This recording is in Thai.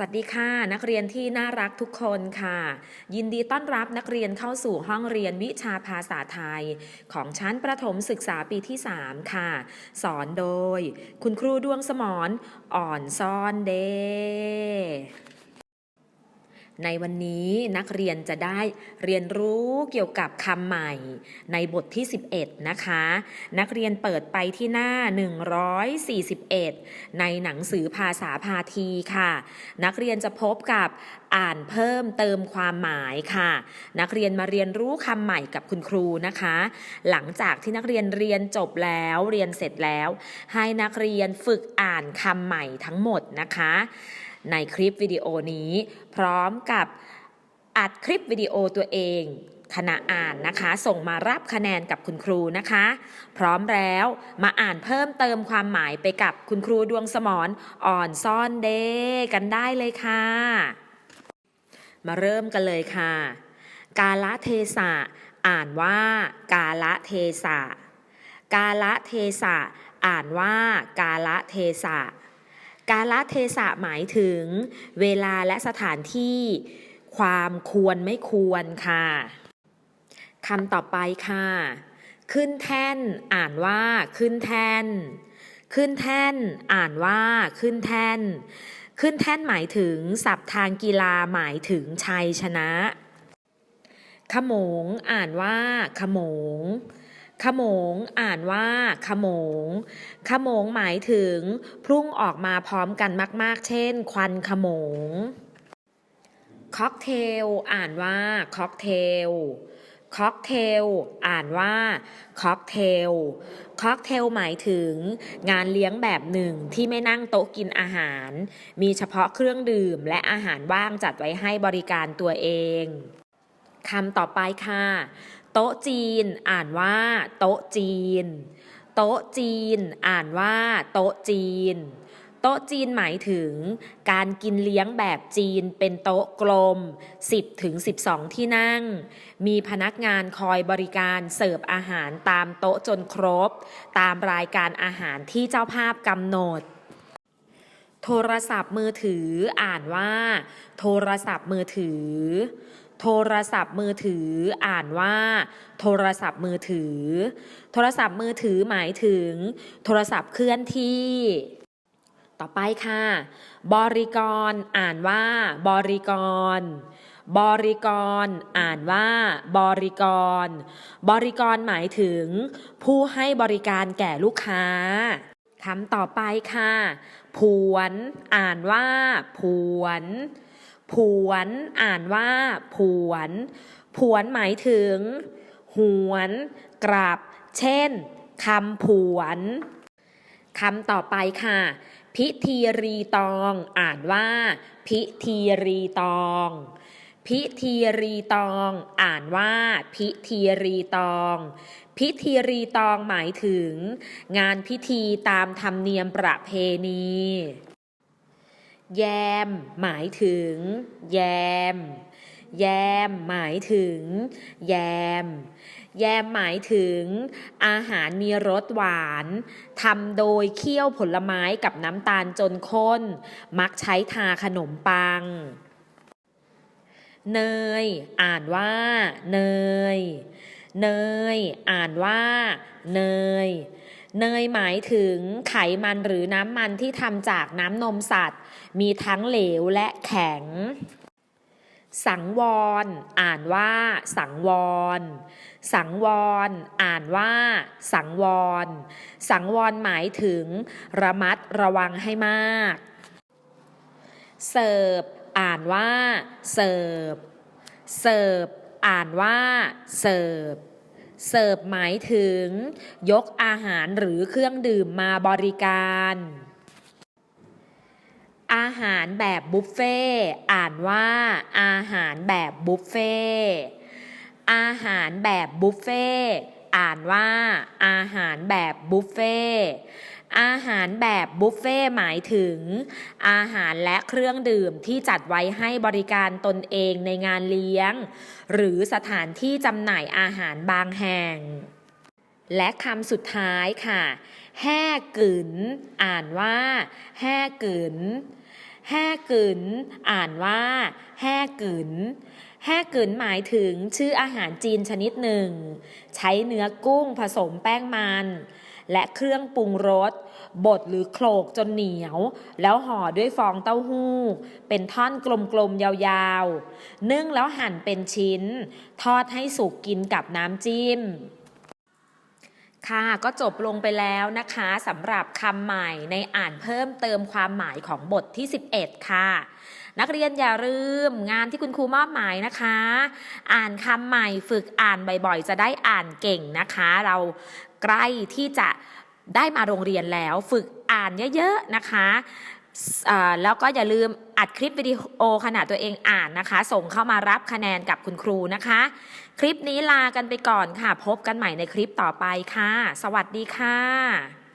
สวัสดีค่ะนักเรียนที่น่ารักทุกคนค่ะ ยินดีต้อนรับนักเรียนเข้าสู่ห้องเรียนวิชาภาษาไทย ของชั้นประถมศึกษาปีที่ 3 ค่ะ สอนโดย คุณครูดวงสมรอ่อนซ่อนเด ในวันนี้นักเรียนจะได้เรียนรู้เกี่ยวกับคำใหม่ ในบทที่ 11 นะคะ นักเรียนเปิดไปที่หน้า 141 ในหนังสือภาษาพาทีค่ะ นักเรียนจะพบกับอ่านเพิ่มเติมความหมายค่ะ นักเรียนมาเรียนรู้คำใหม่กับคุณครูนะคะ หลังจากที่นักเรียนเรียนจบแล้วเรียนเสร็จแล้ว ให้นักเรียนฝึกอ่านคำใหม่ทั้งหมดนะคะ ในคลิปวิดีโอนี้ พร้อมกับอัดคลิปวิดีโอตัวเองขณะอ่านนะคะ ส่งมารับคะแนนกับคุณครูนะคะ พร้อมแล้วมาอ่านเพิ่มเติมความหมายไปกับคุณครูดวงสมรอ่อนซ่อนเดกันได้เลยค่ะ มาเริ่มกันเลยค่ะ กาละเทศะอ่านว่า กาละเทศะกาละเทศะอ่านว่า กาละเทศะ กาลเทศะหมายถึง เวลาและสถานที่ ความควรไม่ควรค่ะคำต่อไปค่ะ ขึ้นแท่น อ่านว่า ขึ้นแท่น ขึ้นแท่น อ่านว่า ขึ้นแท่น ขึ้นแท่นหมายถึงศัพท์ทางกีฬาหมายถึงชัยชนะ ขโมง อ่านว่า ขโมง ขโมงอ่านว่าขโมง ขโมงหมายถึงพุ่งออกมาพร้อมกันมาก ๆ เช่น ควันขโมง ค็อกเทล อ่านว่าค็อกเทล ค็อกเทล อ่านว่าค็อกเทล ค็อกเทลหมายถึง งานเลี้ยงแบบหนึ่งที่ไม่นั่งโต๊ะกินอาหาร มีเฉพาะเครื่องดื่มและอาหารว่างจัดไว้ให้บริการตัวเอง คำต่อไปค่ะ โต๊ะจีน อ่านว่า โต๊ะจีน โต๊ะจีน อ่านว่า โต๊ะจีน โต๊ะจีนหมายถึง การกินเลี้ยงแบบจีนเป็นโต๊ะกลม 10ถึง12 ที่นั่ง มีพนักงานคอยบริการเสิร์ฟอาหารตามโต๊ะจนครบ ตามรายการอาหารที่เจ้าภาพกำหนดโทรศัพท์มือถืออ่านว่า โทรศัพท์มือถือ โทรศัพท์มือถือ อ่านว่า โทรศัพท์มือถือ โทรศัพท์มือถือหมายถึง โทรศัพท์เคลื่อนที่ ต่อไปค่ะ บริกร อ่านว่า บริกร บริกร อ่านว่า บริกร บริกรหมายถึง ผู้ให้บริการแก่ลูกค้าคำต่อไปค่ะ ผวน อ่านว่า ผวน ผวนอ่านว่า ผวน ผวนหมายถึง หวน กลับ เช่นคำผวนคำต่อไปค่ะ พิธีรีตอง อ่านว่า พิธีรีตอง พิธีรีตอง อ่านว่า พิธีรีตอง พิธีรีตองหมายถึง งานพิธีตามธรรมเนียมประเพณี แยม หมายถึง แยม แยม หมายถึง แยม แยมหมายถึง อาหารมีรสหวานทำโดยเคี่ยวผลไม้กับน้ำตาลจนข้น มักใช้ทาขนมปัง เนย อ่านว่า เนย เนย อ่านว่า เนย เนยหมายถึงไขมันหรือน้ำมันที่ทำจากน้ำนมสัตว์ มีทั้งเหลวและแข็ง สังวร อ่านว่า สังวร สังวร อ่านว่า สังวร สังวรหมายถึง ระมัดระวังให้มาก เสิร์ฟ อ่านว่า เสิร์ฟ เสิร์ฟ อ่านว่า เสิร์ฟ เสิร์ฟหมายถึง ยกอาหารหรือเครื่องดื่มมาบริการ อาหารแบบบุฟเฟ่ต์อ่านว่า อาหารแบบบุฟเฟ่ต์อาหารแบบบุฟเฟ่ต์อ่านว่า อาหารแบบบุฟเฟ่ต์ อาหารแบบบุฟเฟ่หมายถึง อาหารและเครื่องดื่มที่จัดไว้ให้บริการตนเองในงานเลี้ยง หรือสถานที่จำหน่ายอาหารบางแห่ง และคำสุดท้ายค่ะ แห่กึนอ่านว่า แห่กึนแห่กึนอ่านว่า แห่กึนแห่กึนหมายถึงชื่ออาหารจีนชนิดหนึ่ง ใช้เนื้อกุ้งผสมแป้งมัน และเครื่องปรุงรสบดหรือโขลกจนเหนียว แล้วห่อด้วยฟองเต้าหู้ เป็นท่อนกลมๆยาวๆ นึ่งแล้วหั่นเป็นชิ้น ทอดให้สุกกินกับน้ำจิ้มค่ะก็จบลงไปแล้วนะคะสำหรับคำใหม่ในอ่านเพิ่มเติมความหมายของบทที่ 11 ค่ะ นักเรียนอย่าลืมงานที่คุณครูมอบหมายนะคะ อ่านคำใหม่ฝึกอ่านบ่อยๆ จะได้อ่านเก่งนะคะ เราใกล้ที่จะได้มาโรงเรียนแล้ว ฝึกอ่านเยอะๆนะคะแล้วก็อย่าลืมอัดคลิปวิดีโอขณะตัวเองอ่านนะคะ ส่งเข้ามารับคะแนนกับคุณครูนะคะ คลิปนี้ลากันไปก่อนค่ะ พบกันใหม่ในคลิปต่อไปค่ะ สวัสดีค่ะ